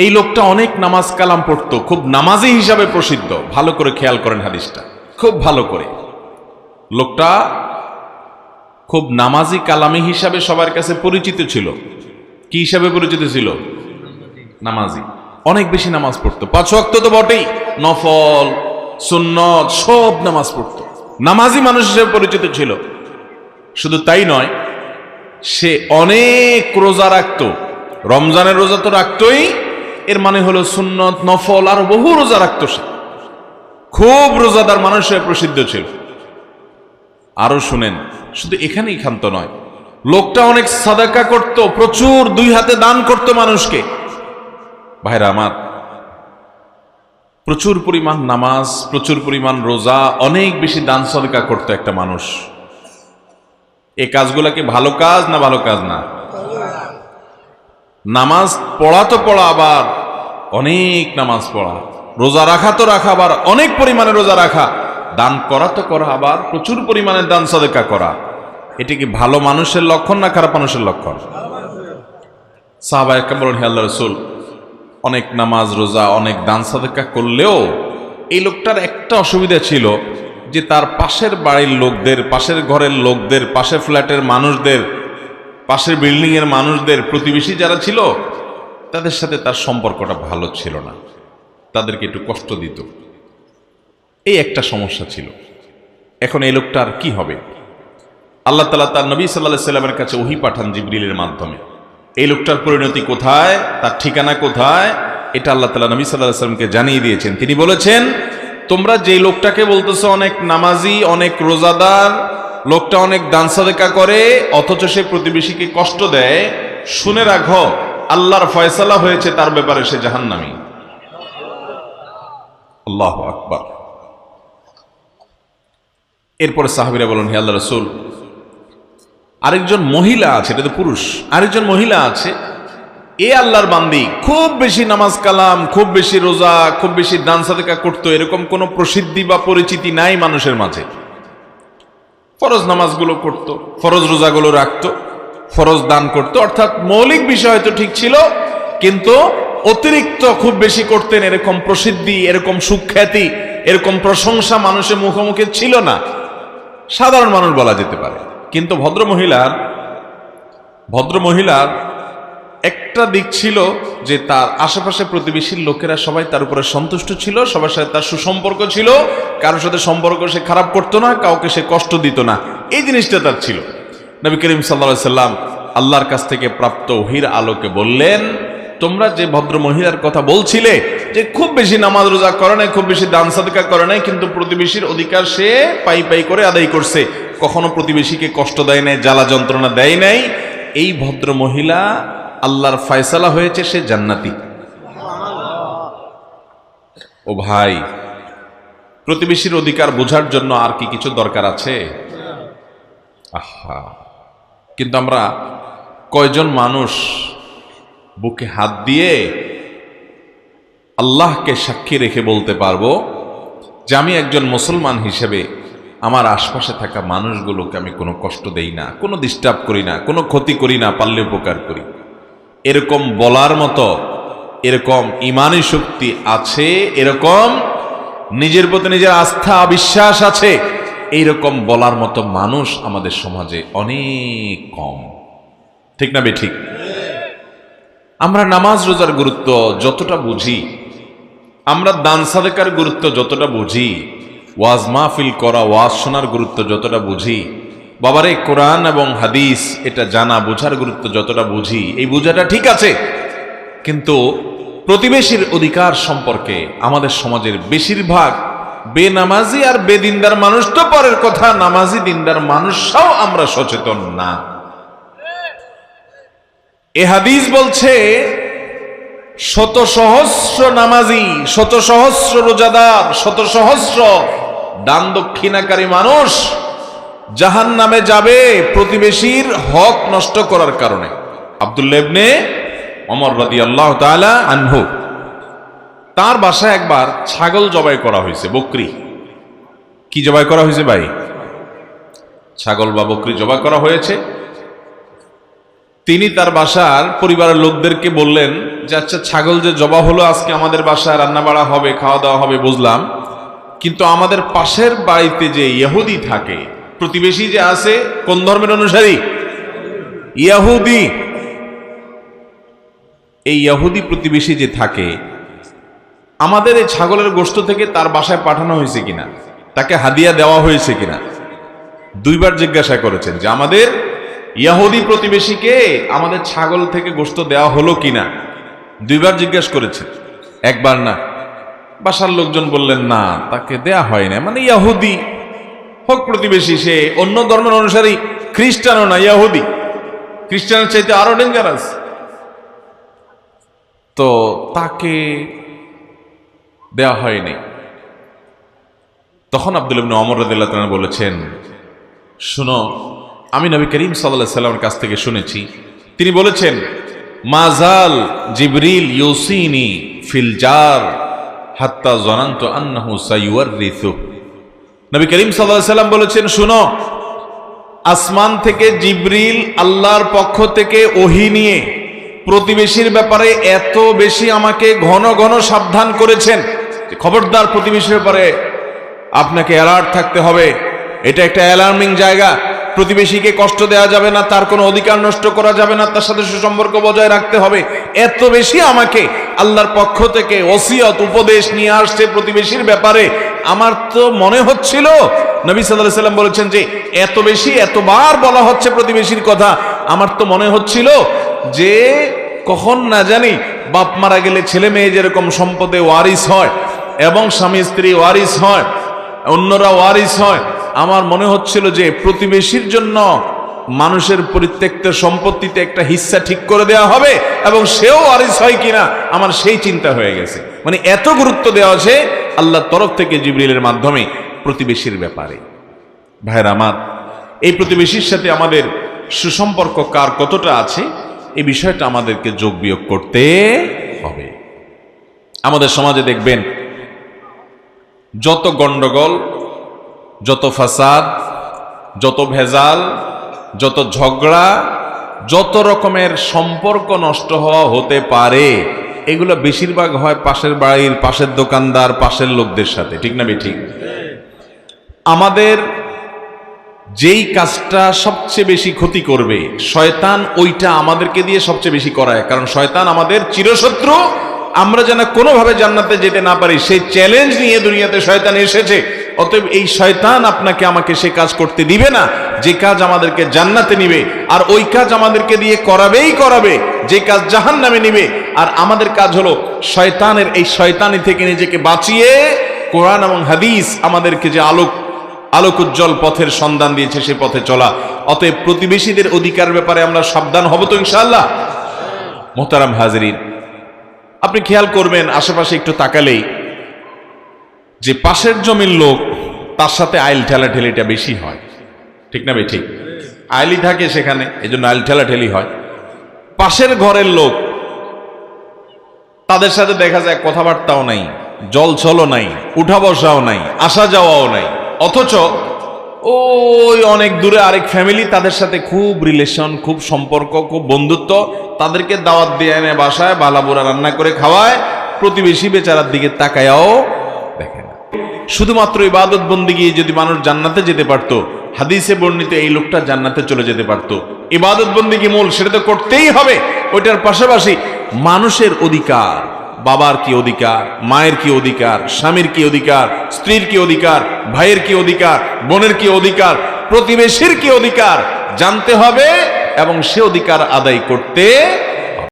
এই লোকটা অনেক নামাজ কালাম পড়তো, খুব নামাজি হিসাবে প্রসিদ্ধ। ভালো করে খেয়াল করেন হাদিসটা। খুব ভালো করে। লোকটা খুব নামাজি কালামি হিসাবে সবার কাছে পরিচিত ছিল। কি হিসাবে পরিচিত ছিল? নামাজি। অনেক বেশি নামাজ পড়তো। পাঁচ ওয়াক্ত তো বটেই। নফল, সুন্নত, সব নামাজ পড়তো। নামাজি মানুষ হিসেবে পরিচিত ছিল। শুধু তাই নয়, সে অনেক রোজা রাখতো। রমজানের রোজা তো রাখতোই। এর মানে হলো সুন্নত, নফল, আর বহু রোজা রাখতো সে। খুব রোজাদার মানুষ প্রসিদ্ধ ছিল। আরও শুনেন, শুধু এখানেই ক্ষান্ত নয়, লোকটা অনেক সাদাকা করত, প্রচুর দুই হাতে দান করত মানুষকে। ভাইরা আমার, প্রচুর পরিমাণ নামাজ, প্রচুর পরিমাণ রোজা, অনেক বেশি দান সদকা করতো একটা মানুষ। এ কাজগুলাকে ভালো কাজ না ভালো কাজ না? নামাজ পড়া তো পড়া আবার, অনেক নামাজ পড়া। রোজা রাখা তো রাখা আবার, অনেক পরিমাণে রোজা রাখা। দান করা তো করা আবার, প্রচুর পরিমাণে দান সদেকা করা। এটি কি ভালো মানুষের লক্ষণ না খারাপ মানুষের লক্ষণ? সাহাবা একা বলেন, হে রসুল, অনেক নামাজ, রোজা, অনেক দান সাদেকা করলেও এই লোকটার একটা অসুবিধা ছিল যে তার পাশের বাড়ির লোকদের, পাশের ঘরের লোকদের, পাশের ফ্ল্যাটের মানুষদের পাশের বিল্ডিং এর মানুষদের প্রতিবেশী যারা ছিল, তাদের সাথে তার সম্পর্কটা ভালো ছিল না। তাদেরকে একটু কষ্ট দিত। এই একটা সমস্যা ছিল। এখন এই লোকটার কি হবে? আল্লাহ তালা তার নবী সাল্লাহ সাল্লামের কাছে ওহি পাঠান জিবরিলের মাধ্যমে। এই লোকটার পরিণতি কোথায়? তার ঠিকানা কোথায়? এটা আল্লাহ তালা নবী সাল্লাহ সাল্লামকে জানিয়ে দিয়েছেন। তিনি বলেছেন, তোমরা যে লোকটাকে বলতেছো অনেক নামাজি, অনেক রোজাদার লোকটা অনেক দান সাদেকা করে, অথচ সে প্রতিবেশীকে কষ্ট দেয়। শুনে রাখো, আল্লাহর ফয়সালা হয়েছে তার ব্যাপারে সে জাহান্নামী। আল্লাহ আকবার। এরপরে সাহাবিরা বলেন, হে আল্লাহ রসুল, আরেকজন মহিলা আছে, এটা তো পুরুষ, আরেকজন মহিলা আছে, এ আল্লাহর বান্দি, খুব বেশি নামাজ কালাম, খুব বেশি রোজা, খুব বেশি দান সাদেকা করতো, এরকম কোনো প্রসিদ্ধি বা পরিচিতি নাই মানুষের মাঝে। ফরজ নামাজগুলো করত, ফরজ রোজাগুলো রাখত, ফরজ দান করত। অর্থাৎ মৌলিক বিষয় হয়তো ঠিক ছিল, কিন্তু অতিরিক্ত খুব বেশি করতেন এরকম প্রসিদ্ধি, এরকম সুখ্যাতি, এরকম প্রশংসা মানুষের মুখোমুখি ছিল না। সাধারণ মানুষ বলা যেতে পারে। কিন্তু ভদ্র মহিলার ভদ্র মহিলার একটা দিক ছিল যে তার আশেপাশে প্রতিবেশীর লোকেরা সবাই তার উপরে সন্তুষ্ট ছিল, সবার সাথে তার সুসম্পর্ক ছিল। কারোর সাথে সম্পর্ক সে খারাপ করতো না, কাউকে সে কষ্ট দিত না। এই জিনিসটা তার ছিল। নবী করিম সাল্লা সাল্লাম আল্লাহর কাছ থেকে প্রাপ্ত ওহির আলোকে বললেন, তোমরা যে ভদ্র মহিলার কথা বলছিলে, যে খুব বেশি নামাজ রোজা করে নাই, খুব বেশি দান সাদকা করে নাই, কিন্তু প্রতিবেশীর অধিকার সে পাই পাই করে আদায় করছে। কখনো প্রতিবেশীকে কষ্ট দেয় নাই, জ্বালা যন্ত্রণা দেয় নাই। এই ভদ্র মহিলা আল্লাহর ফয়সালা হয়েছে সে জান্নাতি। ও ভাই, প্রতিবেশীর অধিকার বোঝার জন্য আর কি কিছু দরকার আছে? আহা, কিন্তু আমরা কয়জন মানুষ বুকে হাত দিয়ে আল্লাহকে সাক্ষী রেখে বলতে পারব যে আমি একজন মুসলমান হিসেবে আমার আশপাশে থাকা মানুষগুলোকে আমি কোনো কষ্ট দেই না, কোনো ডিস্টার্ব করি না, কোনো ক্ষতি করি না পারলে উপকার করি। এরকম বলার মতো, এরকম ইমানি শক্তি আছে, এরকম নিজের প্রতি নিজের আস্থা, বিশ্বাস আছে, এইরকম বলার মতো মানুষ আমাদের সমাজে অনেক কম। ঠিক না বে ঠিক? আমরা নামাজ রোজার গুরুত্ব যতটা বুঝি, আমরা দান সাদেকার গুরুত্ব যতটা বুঝি, ওয়াজ মাহফিল করা, ওয়াজ শোনার গুরুত্ব যতটা বুঝি বাবারে, কোরআন এবং হাদিস, এটা জানা, বোঝার গুরুত্ব যতটা বুঝি, এই বোঝাটা ঠিক আছে। কিন্তু প্রতিবেশীর অধিকার সম্পর্কে আমাদের সমাজের বেশিরভাগ বেনামাজি আর বেদিনদার মানুষ তো পরের কথা, নামাজি দিনদার মানুষরাও আমরা সচেতন না। এ হাদিস বলছে, শত সহস্র নামাজি, শত সহস্র রোজাদার, শত সহস্র দান দক্ষিণাকারী মানুষ জাহান নামে যাবে প্রতিবেশীর হক নষ্ট করার কারণে। আবদুল্লেবনে অমর রাদি আল্লাহ আনহু। তার বাসায় একবার ছাগল জবাই করা হয়েছে, বকরি। কি জবাই করা হয়েছে ভাই? ছাগল বা বকরি জবাই করা হয়েছে। তিনি তার বাসার পরিবারের লোকদেরকে বললেন যে আচ্ছা ছাগল যে জবা হলো, আজকে আমাদের বাসায় রান্না বাড়া হবে, খাওয়া দাওয়া হবে, বুঝলাম। কিন্তু আমাদের পাশের বাড়িতে যে ইহুদি থাকে প্রতিবেশী যে আছে, কোন ধর্মের অনুসারী? ইয়াহুদি। এই ইয়াহুদি প্রতিবেশী যে থাকে, আমাদের এই ছাগলের গোশত থেকে তার বাসায় পাঠানো হয়েছে কিনা? তাকে হাদিয়া দেওয়া হয়েছে কিনা? দুইবার জিজ্ঞাসা করেছেন যে আমাদের ইয়াহুদি প্রতিবেশীকে আমাদের ছাগল থেকে গোশত দেওয়া হলো কিনা? দুইবার জিজ্ঞেস করেছেন। একবার না। বাসার লোকজন বললেন, না, তাকে দেয়া হয় না মানে ইয়াহুদি হোক প্রতিবেশী সে, অন্য ধর্মের অনুসারী খ্রিস্টানও না, ইয়াহুদি। খ্রিস্টানের চাইতে আরও ডেঞ্জারাস তো তাকে দেয়া হয়নি। তখন আব্দুল অমর রাদিয়াল্লাহু তাআলা বলেছেন, শুনো, আমি নবী করিম সাল্লাল্লাহু সাল্লামের কাছ থেকে শুনেছি। তিনি বলেছেন মাজাল জিবরিল ইউসিনি ফিলজার হাত্তা জনান্ত আন্নাহু সাইওয়ারিসু নবী করিম সাল্লাম বলেছেন, শুনো, আসমান থেকে জিবরিল আল্লাহর পক্ষ থেকে ওহি নিয়ে প্রতিবেশীর ব্যাপারে এত বেশি আমাকে ঘন ঘন সাবধান করেছেন খবরদার প্রতিবেশীর ব্যাপারে আপনাকে অ্যালার্ট থাকতে হবে। এটা একটা অ্যালার্মিং জায়গা। প্রতিবেশীকে কষ্ট দেওয়া যাবে না, তার কোনো অধিকার নষ্ট করা যাবে না, তার সাথে সুসম্পর্ক বজায় রাখতে হবে। এত বেশি আমাকে আল্লাহর পক্ষ থেকে ওসিয়ত, উপদেশ নিয়ে আসছে প্রতিবেশীর ব্যাপারে। আমার তো মনে হচ্ছিল, নবী সাল্লাহ সাল্লাম বলেছেন যে, এত বেশি, এতবার বলা হচ্ছে প্রতিবেশীর কথা। আমার তো মনে হচ্ছিল যে, কখন না জানি বাপ মারা গেলে ছেলে মেয়ে যেরকম সম্পদে ওয়ারিস হয় এবং স্বামী স্ত্রী ওয়ারিস হয়, অন্যরা ওয়ারিস হয়, আমার মনে হচ্ছিল যে প্রতিবেশীর জন্য মানুষের পরিত্যক্ত সম্পত্তিতে একটা হিস্সা ঠিক করে দেওয়া হবে এবং সেও ওয়ারিস হয় কিনা, আমার সেই চিন্তা হয়ে গেছে। মানে এত গুরুত্ব দেওয়া আছে আল্লাহর তরফ থেকে জিবরিলের মাধ্যমে প্রতিবেশীর ব্যাপারে। ভাইয়ের আমার, এই প্রতিবেশীর সাথে আমাদের সুসম্পর্ক কার কতটা আছে, এই বিষয়টা আমাদেরকে যোগ বিয়োগ করতে হবে। আমাদের সমাজে দেখবেন, যত গন্ডগোল, যত ফাসাদ, যত ভেজাল, যত ঝগড়া, যত রকমের সম্পর্ক নষ্ট হওয়া হতে পারে এগুলো বেশিরভাগ হয় পাশের বাড়ির, পাশের দোকানদার, পাশের লোকদের সাথে, ঠিক না ঠিক আমাদের যেই কাজটা সবচেয়ে বেশি ক্ষতি করবে, শয়তান ওইটা আমাদেরকে দিয়ে সবচেয়ে বেশি করায়, কারণ শয়তান আমাদের চিরশত্রু, আমরা যেন কোনোভাবে জান্নাতে যেতে না পারি, সেই চ্যালেঞ্জ নিয়ে দুনিয়াতে শয়তান এসেছে। অতএব এই শয়তান আপনাকে আমাকে সে কাজ করতে দিবে না। যে কাজ আমাদেরকে জান্নাতে নিবে, আর ওই কাজ আমাদেরকে দিয়ে করাবেই করাবে। যে কাজ জাহান নামে নিবে, আর আমাদের কাজ হলো শয়তানের এই শয়তানি থেকে নিজেকে বাঁচিয়ে কোরআন এবং হাদিস আমাদেরকে যে আলোক আলোক উজ্জ্বল পথের সন্ধান দিয়েছে সে পথে চলা। অতএব প্রতিবেশীদের অধিকার ব্যাপারে আমরা সাবধান হব তো ইনশাআল্লাহ। মোহতারাম হাজরিন, আপনি খেয়াল করবেন, আশেপাশে একটু তাকালেই যে পাশের জমির লোক, তার সাথে আইল ঠেলা ঠেলিটা বেশি হয়। ঠিক না ঠিক। আইলি থাকে সেখানে এই জন্য আইল ঠেলা ঠেলি হয়। পাশের ঘরের লোক, তাদের সাথে দেখা যায় কথাবার্তাও নাই, জল ছলও নাই, উঠা বসাও নাই, আসা যাওয়াও নাই। অথচ ওই অনেক দূরে আরেক ফ্যামিলি তাদের সাথে খুব রিলেশন খুব সম্পর্ক, খুব বন্ধুত্ব, তাদেরকে দাওয়াত দিয়ে এনে বাসায় বালাবুরা রান্না করে খাওয়ায়, প্রতিবেশী বেচারার দিকে তাকায়াও শুধুমাত্র ইবাদত বন্দি গিয়ে যদি মানুষ জান্নাতে যেতে পারতো, হাদিসে বর্ণিত এই লোকটা জান্নাতে চলে যেতে পারতো। ইবাদত বন্দি কি মূল? সেটা তো করতেই হবে। ওইটার পাশাপাশি মানুষের অধিকার, বাবার কি অধিকার, মায়ের কি অধিকার, স্বামীর কি অধিকার, স্ত্রীর কি অধিকার, ভাইয়ের কি অধিকার, বোনের কি অধিকার, প্রতিবেশীর কি অধিকার জানতে হবে এবং সে অধিকার আদায় করতে